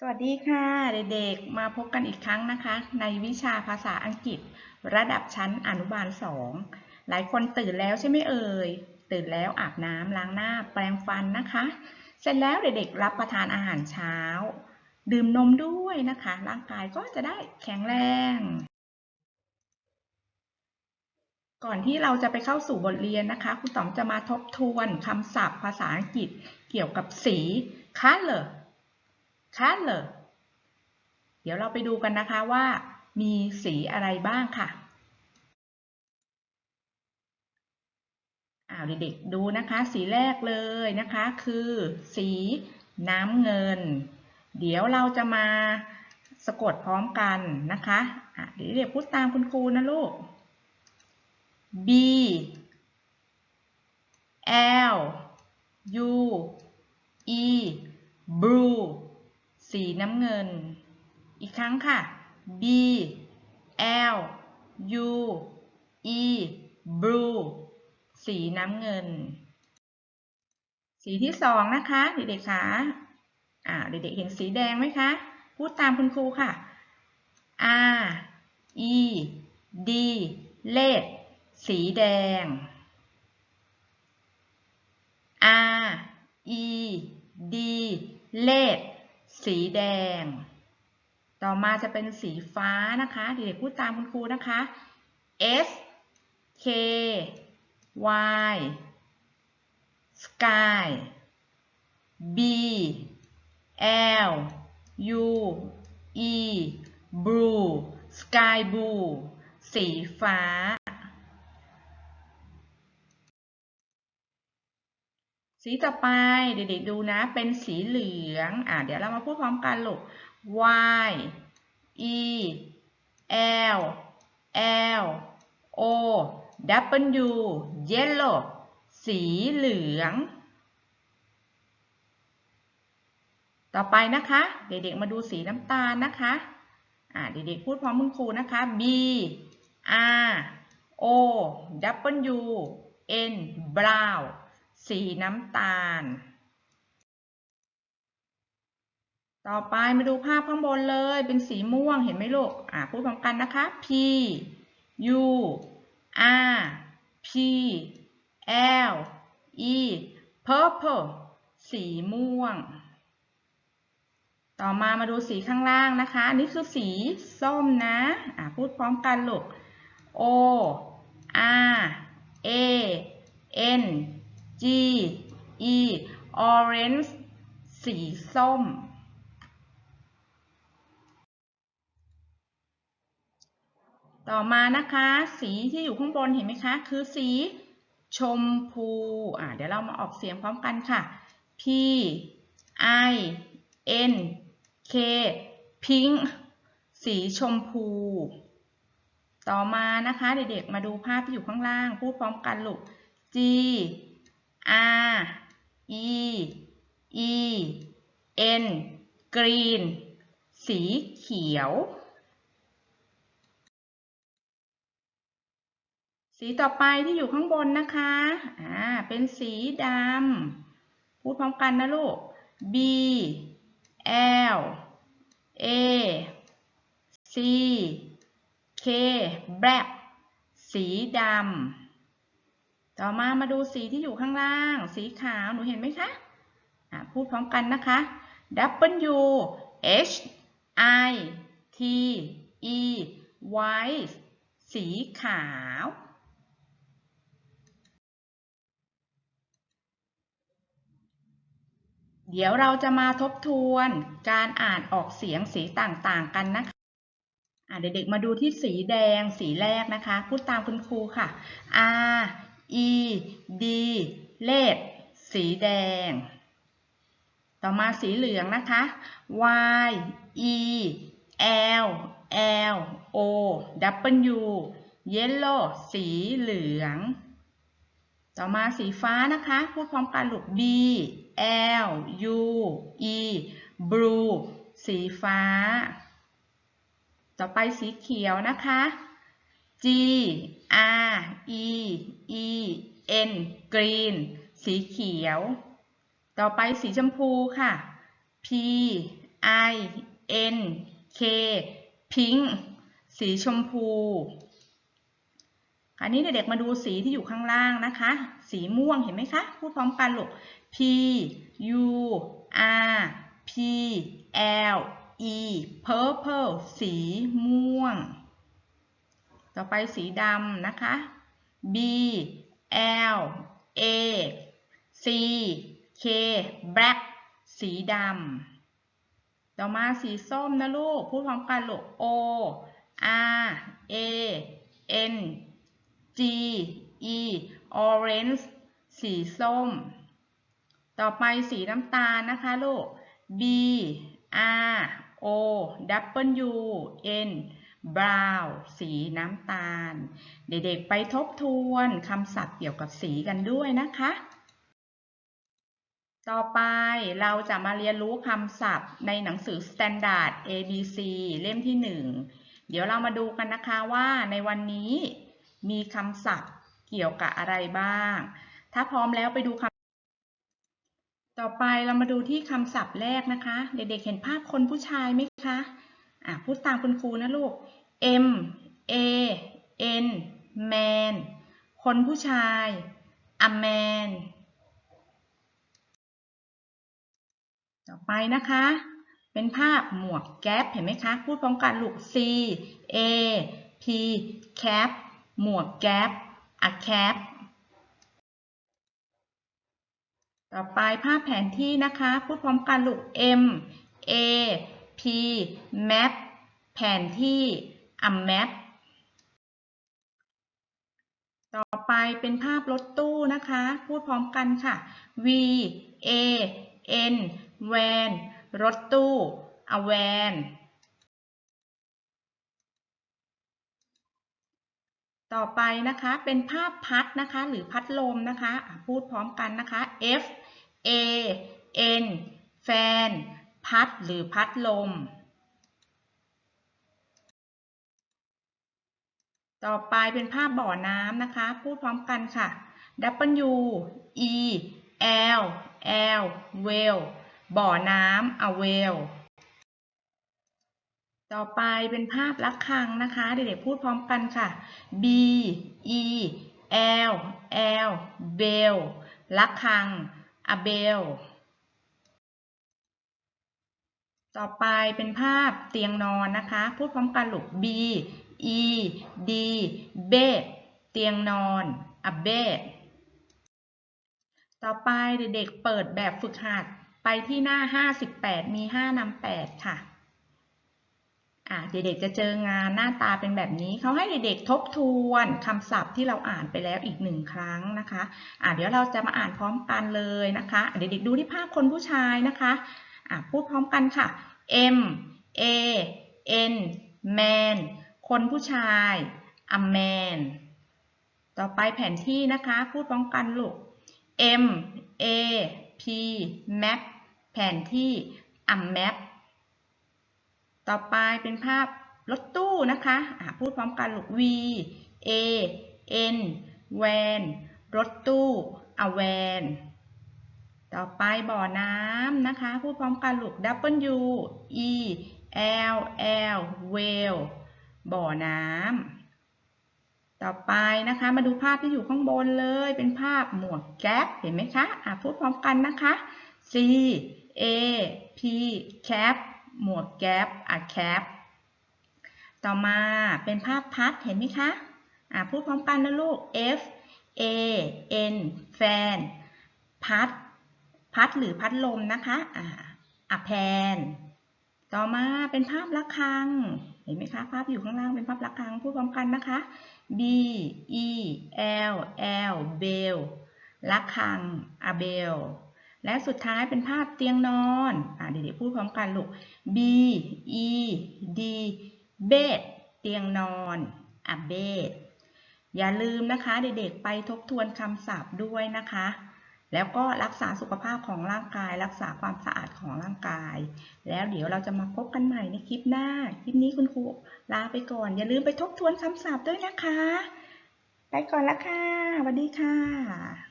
สวัสดีค่ะ เด็กๆ มาพบกันอีกครั้งนะคะ ในวิชาภาษาอังกฤษ ระดับชั้นอนุบาล 2 หลายคนตื่นแล้วใช่ไหมเอ่ย ตื่นแล้วอาบน้ำล้างหน้าแปรงฟันนะคะ เสร็จแล้วเด็กๆ รับประทานอาหารเช้า ดื่มนมด้วยนะคะ ร่างกายก็จะได้แข็งแรง ก่อนที่เราจะไปเข้าสู่บทเรียนนะคะคุณต๋อมจะมาทบทวนคำศัพท์ภาษาอังกฤษเกี่ยวกับสี color color เดี๋ยวเราไปดูกันนะคะว่ามีสีอะไรบ้างค่ะอ้าวเด็กๆดูนะคะสีแรกเลยนะคะคือสีน้ำเงิน เดี๋ยวเราจะมาสะกดพร้อมกันนะคะะเดี๋ยวเด็กพูดตามคุณครูนะลูก B L U E blue สีน้ำเงิน อีกครั้งค่ะ B L U E blue สีน้ำเงิน สีที่สองนะคะเด็กๆคะอ่าเด็กๆเห็นสีแดงไหมคะ พูดตามคุณครูค่ะ R E D red สีแดง R E D red สีแดง ต่อมาจะเป็นสีฟ้านะคะเด็กๆพูดตามคุณครูนะคะ S K Y sky B L U E blue sky blue สีฟ้า สีต่อไปเด็กๆดูนะ เป็นสีเหลือง อะเดี๋ยวเรามาพูดพร้อมกันลูก Y E L L O W yellow สีเหลือง ต่อไปนะคะ เด็กๆมาดูสีน้ำตาลนะคะ อ่าเด็กๆพูดพร้อมคุณครูนะคะ B R O W N brown สีน้ำตาล ต่อไปมาดูภาพข้างบนเลยเป็นสีม่วงเห็นไหมลูก อ่าพูดพร้อมกันนะคะ P U R P L E purple สีม่วง ต่อมามาดูสีข้างล่างนะคะ นี่คือสีส้มนะอ่าพูดพร้อมกันลูก O R A N G E orange สีส้ม ต่อมานะคะ สีที่อยู่ข้างบนเห็นไหมคะ คือสีชมพูอ่าเดี๋ยวเรามาออกเสียงพร้อมกันค่ะ P I N K pink สีชมพู ต่อมานะคะ เด็กๆ มาดูภาพที่อยู่ข้างล่าง พูดพร้อมกันลูก G R E E N green สีเขียว สีต่อไปที่อยู่ข้างบนนะคะอ่าเป็นสีดำพูดพร้อมกันนะลูก B L A C K black สีดำ ต่อมามาดูสีที่อยู่ข้างล่าง สีขาว หนูเห็นไหมคะอ่าพูดพร้อมกันนะคะ W H I T E white สีขาว เดี๋ยวเราจะมาทบทวนการอ่านออกเสียงสีต่างๆกันนะคะเด็กๆมาดูที่สีแดงสีแรกนะคะ พูดตามคุณครูค่ะ R E D red สีแดง ต่อมาสีเหลืองนะคะ Y E L L O W yellow สีเหลือง ต่อมาสีฟ้านะคะ พูดพร้อมกันลูก B L U E blue สีฟ้า ต่อไปสีเขียวนะคะ G R E E N green สีเขียว ต่อไปสีชมพูค่ะ P I N K pink สีชมพูคราวนี้เด็กๆมาดูสีที่อยู่ข้างล่างนะคะ สีม่วงเห็นไหมคะ พูดพร้อมกันลูก P U R P L E purple สีม่วง ต่อไปสีดำนะคะ B L A C K black สีดำต่อมาสีส้มนะลูก พูดพร้อมกันลูก O R A N G E orange สีส้ม ต่อไปสีน้ำตาลนะคะลูก B R O W N brown สีน้ำตาล เด็กๆไปทบทวนคำศัพท์เกี่ยวกับสีกันด้วยนะคะ ต่อไปเราจะมาเรียนรู้คำศัพท์ในหนังสือ Standard ABC เล่มที่ 1 เดี๋ยวเรามาดูกันนะคะว่าในวันนี้มีคำศัพท์เกี่ยวกับอะไรบ้าง ถ้าพร้อมแล้วไปดูคำต่อไปเรามาดูที่คำศัพท์แรกนะคะ เด็กๆเห็นภาพคนผู้ชายไหมคะ อะพูดตามคุณครูนะลูก M A N man คนผู้ชาย a man ต่อไปนะคะ เป็นภาพหมวกแก๊ปเห็นไหมคะ พูดพร้อมกันลูก C A P cap หมวกแก๊ป a cap ต่อไปภาพแผนที่นะคะ พูดพร้อมกันลูก M A P map แผนที่ a map ต่อไปเป็นภาพรถตู้นะคะ พูดพร้อมกันค่ะ V A N van รถตู้ a van ต่อไปนะคะเป็นภาพพัดนะคะหรือพัดลมนะคะอะพูดพร้อมกันนะคะ F A N fan พัดหรือพัดลม ต่อไปเป็นภาพบ่อน้ำนะคะ พูดพร้อมกันค่ะ W E L L well บ่อน้ำ a well ต่อไปเป็นภาพระฆังนะคะ เด็กๆพูดพร้อมกันค่ะ B E L L bell ระฆัง a bell ต่อไปเป็นภาพเตียงนอนนะคะ พูดพร้อมกันลูก B E D bed เตียงนอน a bed ต่อไปเด็กๆเปิดแบบฝึกหัดไปที่หน้า 58 มี 5นำ8ค่ะอ่าเด็กๆจะเจองานหน้าตาเป็นแบบนี้ เขาให้เด็กๆทบทวนคำศัพท์ที่เราอ่านไปแล้วอีกหนึ่งครั้งนะคะอ่าเดี๋ยวเราจะมาอ่านพร้อมกันเลยนะคะ เด็กๆดูที่ภาพคนผู้ชายนะคะ อ่าพูดพร้อมกันค่ะ M A N man คนผู้ชาย a man ต่อไปแผนที่นะคะ พูดพร้อมกันลูก M A P map แผนที่ a map ต่อไปเป็นภาพรถตู้นะคะะพูดพร้อมกันลูก V A N van รถตู้ a van ต่อไปบ่อน้ำนะคะ พูดพร้อมกันลูก W E L L well บ่อน้ำต่อไปนะคะ มาดูภาพที่อยู่ข้างบนเลย เป็นภาพหมวกแก๊ปเห็นไหมคะอะพูดพร้อมกันนะคะ C A P cap หมวกแก๊ป a cap ต่อมาเป็นภาพพัดเห็นไหมคะอะพูดพร้อมกันนะลูก F A N fan พัด พัดหรือพัดลมนะคะอ่าอะแพน ต่อมาเป็นภาพระฆัง เห็นไหมคะ ภาพอยู่ข้างล่างเป็นภาพระฆัง พูดพร้อมกันนะคะ B E L L bell ระฆัง a bell และสุดท้ายเป็นภาพเตียงนอน อ่าเด็กๆพูดพร้อมกันลูก B E D bed เตียงนอน a bed อย่าลืมนะคะ เด็กๆไปทบทวนคำศัพท์ด้วยนะคะ แล้วก็รักษาสุขภาพของร่างกาย รักษาความสะอาดของร่างกาย แล้วเดี๋ยวเราจะมาพบกันใหม่ในคลิปหน้า คลิปนี้คุณครูลาไปก่อน อย่าลืมไปทบทวนคำศัพท์ด้วยนะคะ ไปก่อนละค่ะสวัสดีค่ะ